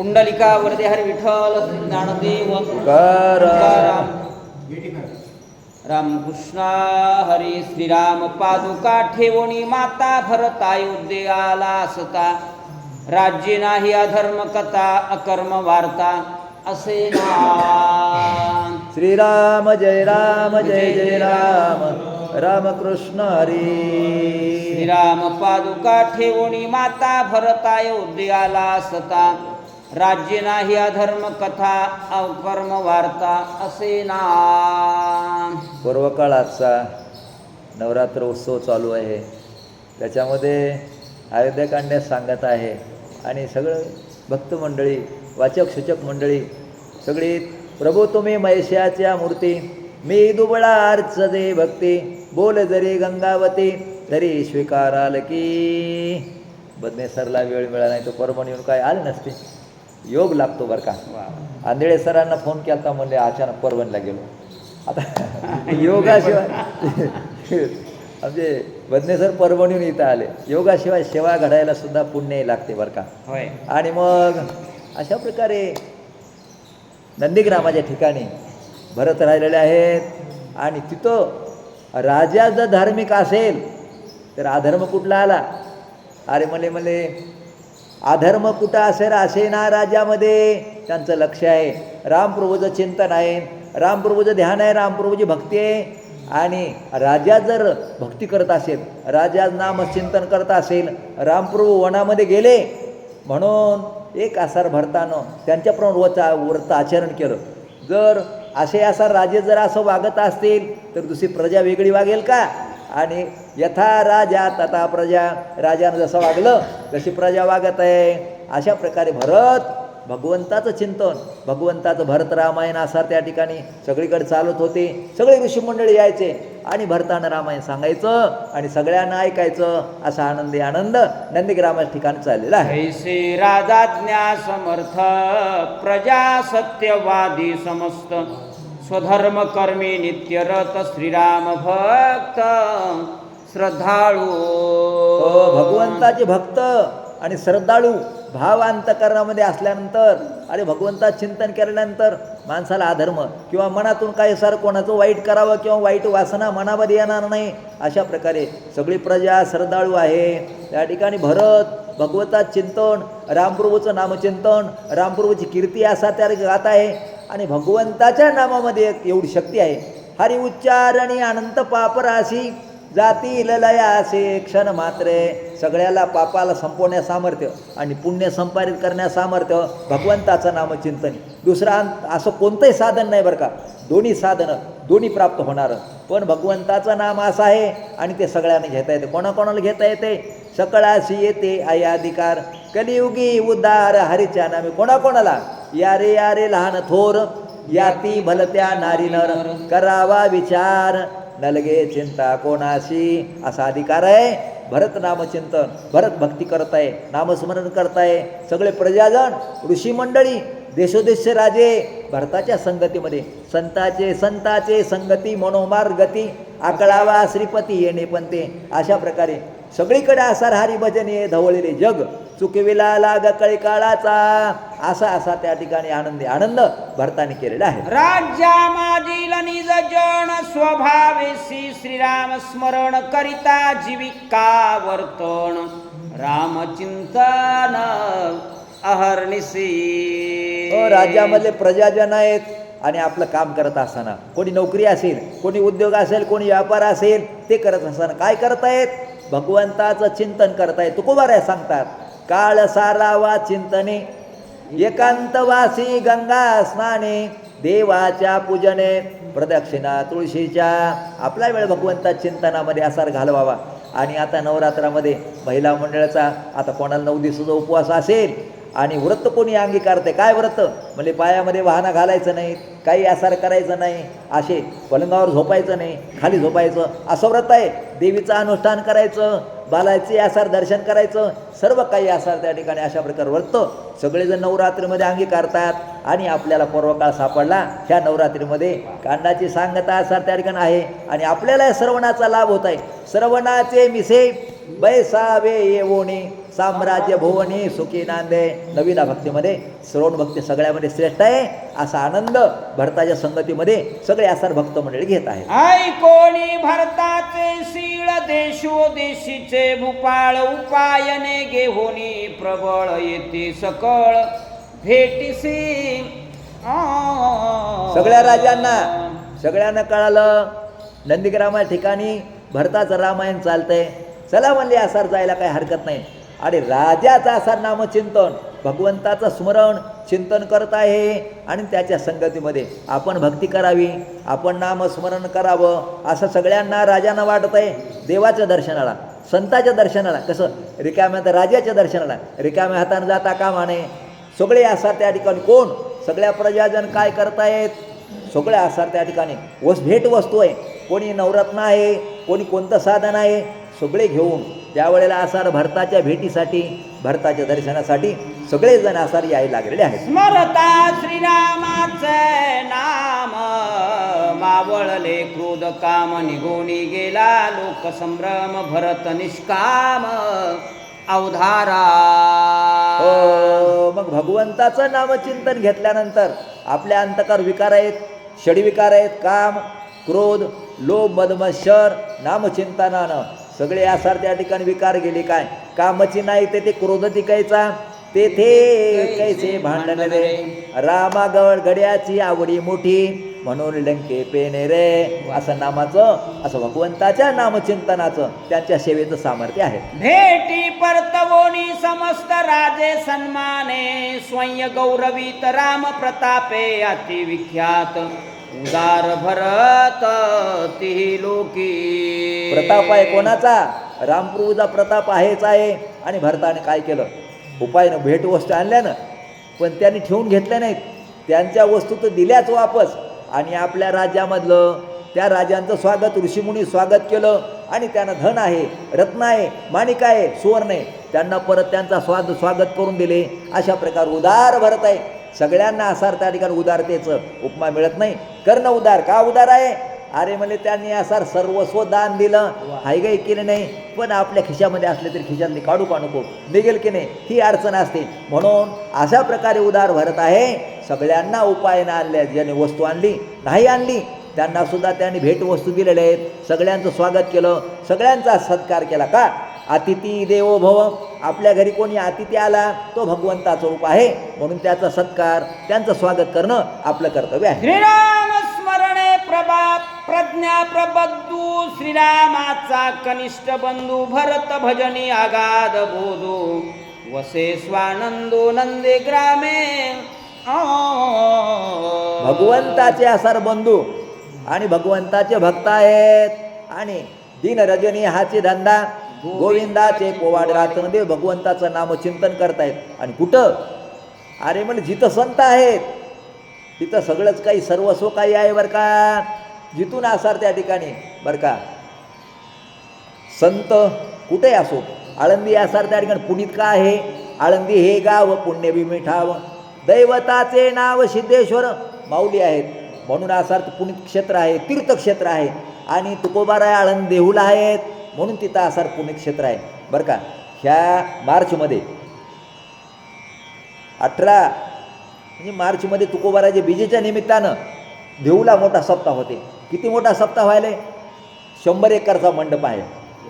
पुंडलिका वरदे हरी विठ्ठल ज्ञानदेव कर तुकाराम. रामकृष्ण हरी श्रीराम पादुका ठेवणी माता भरत अयोध्ये आला असता राज्य नाही अधर्म कथा अकर्म वार्ता. असे ना श्रीराम जय राम जय जय राम. रामकृष्ण हरी. श्रीराम पादुका ठेवणी माता भरत अयोध्ये आला असता राज्य नाही अधर्म कथा अकर्म वार्ता असे ना पूर्वकाळाचा नवरात्र उत्सव चालू आहे. त्याच्यामध्ये अयोध्याकांड्यात सांगत आहे. आणि सगळं भक्तमंडळी वाचक सूचक मंडळी सगळी प्रभू तुम्ही मैशाच्या मूर्ती मी दुबळा अर्च दे भक्ती बोल जरी गंगावती तरी स्वीकाराल की. बदनेसरला वेळ मिळाला नाही तो परमण येऊन काय आले नसते. योग लागतो बरं का. आंधळे सरांना फोन केला होता म्हणले अचानक परभणीला गेलो. आता योगाशिवाय. म्हणजे बदनेसर परभणीहून इथं आले. योगाशिवाय सेवा घडायला सुद्धा पुण्य लागते बरं का. होय. आणि मग अशा प्रकारे नंदीग्रामाच्या ठिकाणी भरत राहिलेले आहेत. आणि तिथं राजा जर धार्मिक असेल तर अधर्म कुठला आला? अरे मले मले अधर्म कुठं असेल असे ना राज्यामध्ये. त्यांचं लक्ष आहे. रामप्रभूचं चिंतन आहे. रामप्रभूचं ध्यान आहे रामप्रभूची भक्ती आहे. आणि राजा जर भक्ती करत असेल राजा नामचिंतन करत असेल रामप्रभू वनामध्ये गेले म्हणून एक आसार भरतानं त्यांच्याप्रमाणे व्रता व्रत आचरण केलं. जर असे आसार राजे जर असं वागत असतील तर दुसरी प्रजा वेगळी वागेल का? आणि यथा राजा तथा प्रजा. राजानं जसं वागलं तशी प्रजा वागत आहे. अशा प्रकारे भरत भगवंताचं चिंतन भगवंताचं भरत रामायण असा त्या ठिकाणी सगळीकडे चालत होते. सगळे ऋषीमंडळी यायचे आणि भरतानं रामायण सांगायचं आणि सगळ्यांना ऐकायचं असा आनंदी आनंद नंदीग्रामाच्या ठिकाणी चाललेला आहे. ऐसे राजाज्ञा समर्थ प्रजा सत्यवादी समस्त. स्वधर्म कर्मी नित्यरत श्रीराम भक्त श्रद्धाळू. हो, भगवंताचे भक्त आणि श्रद्धाळू भाव अंतकरणामध्ये असल्यानंतर अरे भगवंता चिंतन केल्यानंतर माणसाला अधर्म किंवा मनातून काही सर कोणाचं वाईट करावं किंवा वाईट वासना मनामध्ये येणार नाही अशा प्रकारे सगळी प्रजा श्रद्धाळू आहे. त्या ठिकाणी भरत भगवता चिंतन रामप्रभूचं नामचिंतन रामप्रभूची कीर्ती असा त्या गात आहे. आणि भगवंताच्या नामामध्ये एक एवढी शक्ती आहे. हरी उच्चारणी अनंत पापराशी जाती ललया असे क्षण मात्रे. सगळ्याला पापाला संपवण्यास सामर्थ्य आणि पुण्य संपादित करण्यास सामर्थ्य भगवंताचं नामचिंतन. दुसरा असं कोणतंही साधन नाही बरं का. दोन्ही साधनं दोन्ही प्राप्त होणार. पण भगवंताचं नाम असं आहे आणि ते सगळ्यांना घेता येते. कोणाकोणाला घेता येते? सकळाशी येते आई अधिकार कलियुगी उद्धार हरीच्या नामे कोणाकोणाला? या रे या रे लहान थोर याती भलत्या नारी नर. करावा विचार. नलगे चिंता कोणाशी? असा अधिकार आहे. भरत नामचिंतन भरत भक्ती करत आहे नामस्मरण करताय. सगळे प्रजाजन ऋषी मंडळी देशोदेश राजे भरताच्या संगतीमध्ये. संताचे संताचे संगती मनोमार गती आकळावा श्रीपती येणे पण ते. अशा प्रकारे सगळीकडे असार हरी भजने धवळलेले जग. चुकविला लाग कळी काळाचा असा असा त्या ठिकाणी आनंदी आनंद भरताने केलेला आहे. राज्या माझील निज जन स्वभावेशी श्रीराम स्मरण करिता जीविका वर्तन. रामचिंतन अहर्निशी. हो राज्यामधले प्रजाजन आहेत आणि आपलं काम करत असताना. कोणी नोकरी असेल कोणी उद्योग असेल कोणी व्यापार असेल ते करत असताना काय करतायत? भगवंताचं चिंतन करतायत. तुकोबाऱ्या सांगतात काळ सारावा चिंतने एकांतवासी गंगा स्नाने देवाच्या पूजने प्रदक्षिणा तुळशीच्या. आपला वेळ भगवंता चिंतनामध्ये असार घालवावा. आणि आता नवरात्रामध्ये महिला मंडळाचा आता कोणाला नऊ दिवसाचा उपवास असेल आणि व्रत कोणी अंगीकारते काय व्रत? म्हणजे पायामध्ये वाहनं घालायचं नाही काही आसार करायचं नाही असे पलंगावर झोपायचं नाही खाली झोपायचं असं व्रत आहे. देवीचं अनुष्ठान करायचं बालाचे आसार दर्शन करायचं सर्व काही आसार त्या ठिकाणी अशा प्रकारे व्रत. सगळेजण नवरात्रीमध्ये अंगीकारतात आणि आपल्याला पूर्वकाळ सापडला. ह्या नवरात्रीमध्ये कांडाची सांगता आसार त्या ठिकाणी आहे आणि आपल्याला या श्रवणाचा लाभ होत आहे. श्रवणाचे मिसे बैसावे येवोणी. साम्राज्य भुवनी सुखी नांदे. नवीन भक्तीमध्ये श्रवण भक्ती सगळ्यामध्ये श्रेष्ठ आहे असा आनंद भरताच्या संगतीमध्ये सगळे आसार भक्त मंडळी घेत आहेत. ऐकोणी भरताचे सीळ देशो देशीचे भूपाळ उपायने घेऊनी प्रबळ येते सकळ. भेटीसी. सगळ्या राजांना सगळ्यांना कळालं नंदीग्रामा ठिकाणी भरताचं रामायण चालतंय. चला म्हणले आसार जायला काही हरकत नाही. अरे राजाचा असा नामचिंतन भगवंताचं स्मरण चिंतन करत आहे. आणि त्याच्या संगतीमध्ये आपण भक्ती करावी आपण नामस्मरण करावं असं सगळ्यांना राजांना वाटत आहे. देवाच्या दर्शनाला संताच्या दर्शनाला कसं? रिकाम्या तर राजाच्या दर्शनाला रिकाम्या हाताने जाता कामा नये. सगळे असा त्या ठिकाणी कोण? सगळ्या प्रजाजन काय करतायत? सगळ्या असा त्या ठिकाणी. वस भेट वस्तू आहे. कोणी नवरत्न आहे कोणी कोणतं साधन आहे? सगळे घेऊन त्यावेळेला आसार भरताच्या भेटीसाठी भरताच्या दर्शनासाठी सगळेजण आसार यायला लागलेले आहेत. स्मरता श्रीरामाचे नाम मावळले क्रोध काम निघोनी गेला लोक संभ्रम भरत निष्काम अवधारा. हो, मग भगवंताचं नामचिंतन घेतल्यानंतर आपल्या अंतकार विकार आहेत षडविकार आहेत काम क्रोध लोभ मदमत्सर नामचिंतनानं सगळे आसार त्या ठिकाणी विकार गेले काय? कामची नाही ते ते क्रोध टिकायचा. तेथे कैसे भांडण रे? रामागड गड्याची आवडी मोठी. म्हणून लंके पेने रे. असं नामाचं असं भगवंताच्या नामचिंतनाचं त्यांच्या सेवेचं सामर्थ्य आहे. भेटी परतवोनी समस्त राजे सन्माने स्वयं गौरवीत राम प्रतापे अतिविख्यात. उदार भरत ती लोकी प्रताप आहे कोणाचा? रामप्रभूचा प्रताप आहेच आहे. आणि भरताने काय केलं? उपायनं भेटवस्तू आणल्या ना पण त्यांनी ठेवून घेतल्या नाहीत. त्यांच्या वस्तू तर दिल्याच वापस. आणि आपल्या राज्यामधलं त्या राजांचं स्वागत ऋषीमुनी स्वागत केलं. आणि त्यांना धन आहे रत्न आहे माणिक आहे सुवर्ण आहे. त्यांना परत त्यांचा स्वाद स्वागत करून दिले. अशा प्रकार उदार भरत आहे. सगळ्यांना असार त्या ठिकाणी उदारतेचं उपमा मिळत नाही. कर्ण उदार का उदार आहे? अरे म्हणजे त्यांनी असार सर्वस्व दान दिलं. हाय गाई केले नाही? पण आपल्या खिशामध्ये असले तरी खिशातली काढू का नको? निघेल की नाही? ही अडचण असते. म्हणून अशा प्रकारे उदार भरत आहे. सगळ्यांना उपायनं आणल्या ज्याने वस्तू आणली नाही आणली त्यांना सुद्धा त्यांनी भेटवस्तू दिलेल्या आहेत. सगळ्यांचं स्वागत केलं. सगळ्यांचा सत्कार केला का? अतिथी देवो भव. आपल्या घरी कोणी अतिथी आला तो भगवंताचं रूप आहे. म्हणून त्याचा सत्कार त्यांचं स्वागत करणं आपलं कर्तव्य आहे. श्रीराम स्मरणे प्रभा प्रज्ञा प्रबद्धू. श्रीरामाचा कनिष्ठ बंधू भरत भजनी आगाध बोधू. वसे स्वानंदो नंदे ग्रामे. भगवंताचे असार बंधू आणि भगवंताचे भक्त आहेत. आणि दिन रजनी हाचे धंदा गोविंदाचे पोवाड रात्रदेव भगवंताचं नामचिंतन करतायत. आणि कुठं? अरे म्हणजे जिथं संत आहेत तिथं सगळंच काही सर्वस्व काही आहे बरं का? जिथून असार त्या ठिकाणी बरं का? संत कुठे असो? आळंदी असार त्या ठिकाणी पुणीत का आहे? आळंदी हे गाव पुण्यभी मिठाव. दैवताचे नाव सिद्धेश्वर माऊली आहेत. म्हणून असार पुणित क्षेत्र आहे तीर्थक्षेत्र आहे. आणि तुकोबाराय आळंद देहूला आहेत. म्हणून तिथं असार पुण्यक्षेत्र आहे. बरं का? ह्या मार्चमध्ये अठरा म्हणजे मार्चमध्ये तुकोबाराच्या बीजेच्या निमित्तानं देऊला मोठा सप्ताह होते. किती मोठा सप्ताह व्हायला? शंभर एकरचा मंडप आहे.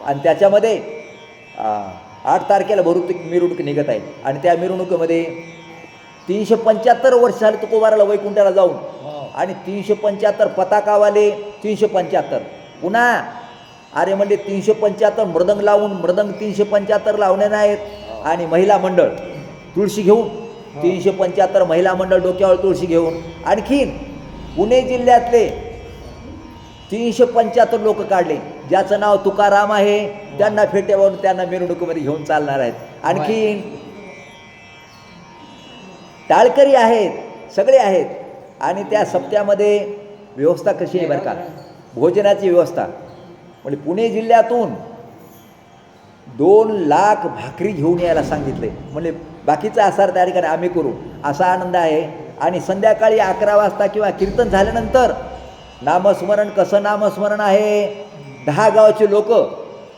आणि त्याच्यामध्ये आठ तारखेला भरून मिरवणूक निघत आहे. आणि त्या मिरवणुकीमध्ये तीनशे पंच्याहत्तर वर्ष झाले तुकोबाराला वैकुंठाला जाऊन. आणि तीनशे पंच्याहत्तर पताकावाले तीनशे पंच्याहत्तर. पुन्हा अरे म्हणजे तीनशे पंच्याहत्तर मृदंग लावून मृदंग तीनशे पंच्याहत्तर लावणे नाहीत. आणि महिला मंडळ तुळशी घेऊन तीनशे पंच्याहत्तर महिला मंडळ डोक्यावर तुळशी घेऊन आणखीन पुणे जिल्ह्यातले तीनशे पंच्याहत्तर लोक काढले. ज्याचं नाव तुकाराम आहे त्यांना फेट्यावरून त्यांना मिरवणुकीमध्ये घेऊन चालणार आहेत. आणखीन टाळकरी आहेत सगळे आहेत. आणि त्या सप्त्यामध्ये व्यवस्था कशी आहे बरं का? भोजनाची व्यवस्था. म्हणजे पुणे जिल्ह्यातून दोन लाख भाकरी घेऊन यायला सांगितले. म्हणजे बाकीचा आसार त्या ठिकाणी आम्ही करू. असा आनंद आहे. आणि संध्याकाळी अकरा वाजता किंवा कीर्तन झाल्यानंतर नामस्मरण कसं नामस्मरण आहे? दहा गावाचे लोक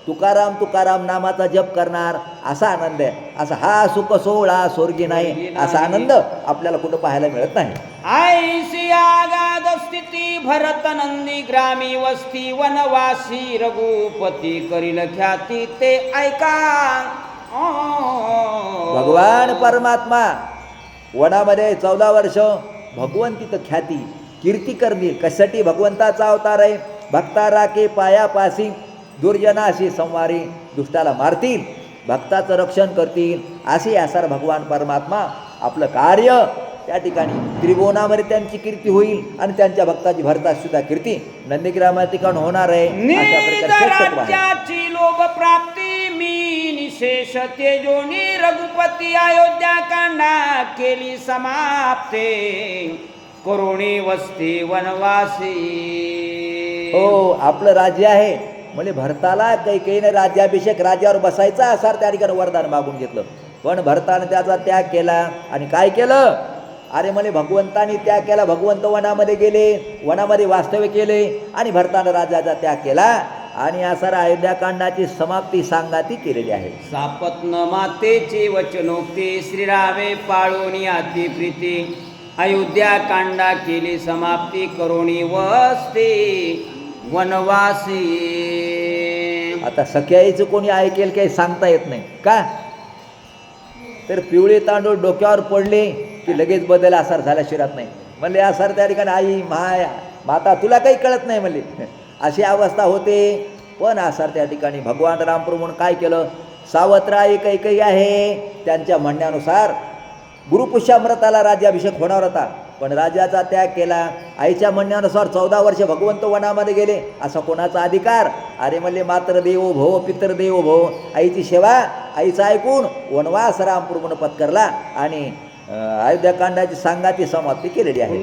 तुकाराम तुकाराम नामाचा जप करणार असा आनंद आहे. असा हा सुख सोहळा स्वर्गी नाही असा आनंद आपल्याला कुठं पाहायला मिळत नाही. आगाध स्थिती भरत नंदी ग्रामी वस्ती वनवासी रघुपती करील ख्याती ते ऐका. भगवान परमात्मा वनामध्ये चौदा वर्ष भगवंत तिथं ख्याती कीर्ती करतील. कशासाठी भगवंताचा अवतार आहे? भक्ता राखे पायापासी दुर्जनाशी संवारी दुष्टाला मारतील भक्ताचं रक्षण करतील असे असार भगवान परमात्मा आपलं कार्य. त्या ठिकाणी त्रिभुवनामध्ये त्यांची कीर्ती होईल आणि त्यांच्या भक्ताची भरता सुद्धा कीर्ती नंदीग्रामा ठिकाण होणार आहे. अशा लोभ प्राप्ती मी निशेष तेजोनी रघुपती अयोध्या कांडा केली समाप्ते. करुणी वस्ती वनवासी. हो आपलं राज्य आहे. म्हणजे भरताला काही राज्याभिषेक राज्यावर बसायचा असा त्या ठिकाणी वरदान मागून घेतलं. पण भरतानं त्याचा त्याग केला आणि काय केलं? अरे म्हणे भगवंतानी त्याग केला भगवंत वनामध्ये गेले वनामध्ये वास्तव्य केले आणि भरतानं राजाचा त्याग केला आणि असार अयोध्याकांडाची समाप्ती सांगाती केलेली आहे. सापत्न मातेची वचनोक्ती श्रीरामे पाळोनी आती प्रीती. अयोध्या कांडा केली समाप्ती करोणी वस्ती. वनवासी. आता सख्याईचं कोणी ऐकेल काही सांगता येत नाही. का? तर पिवळे तांदूळ डोक्यावर पडले की लगेच बदल आसार झाल्या शिरात नाही. म्हणले आसार त्या ठिकाणी आई माया माता तुला काही कळत नाही म्हणले. अशी अवस्था होते. पण आसार त्या ठिकाणी भगवान रामप्रभूण म्हणून काय केलं? सावत्रा एक एकही आहे. त्यांच्या म्हणण्यानुसार गुरुपुष्यामृताला राज्याभिषेक होणार होता. पण राजाचा त्याग केला. आईच्या म्हणण्यानुसार चौदा वर्ष भगवंत वनामध्ये गेले. असा कोणाचा अधिकार? अरे म्हणले मात्र देवो भो पितर देवो भो आईची सेवा आईचं ऐकून वनवास रामपूर्ण पत्करला आणि अयोध्याकांडाची सांगाती समाप्ती केलेली आहे.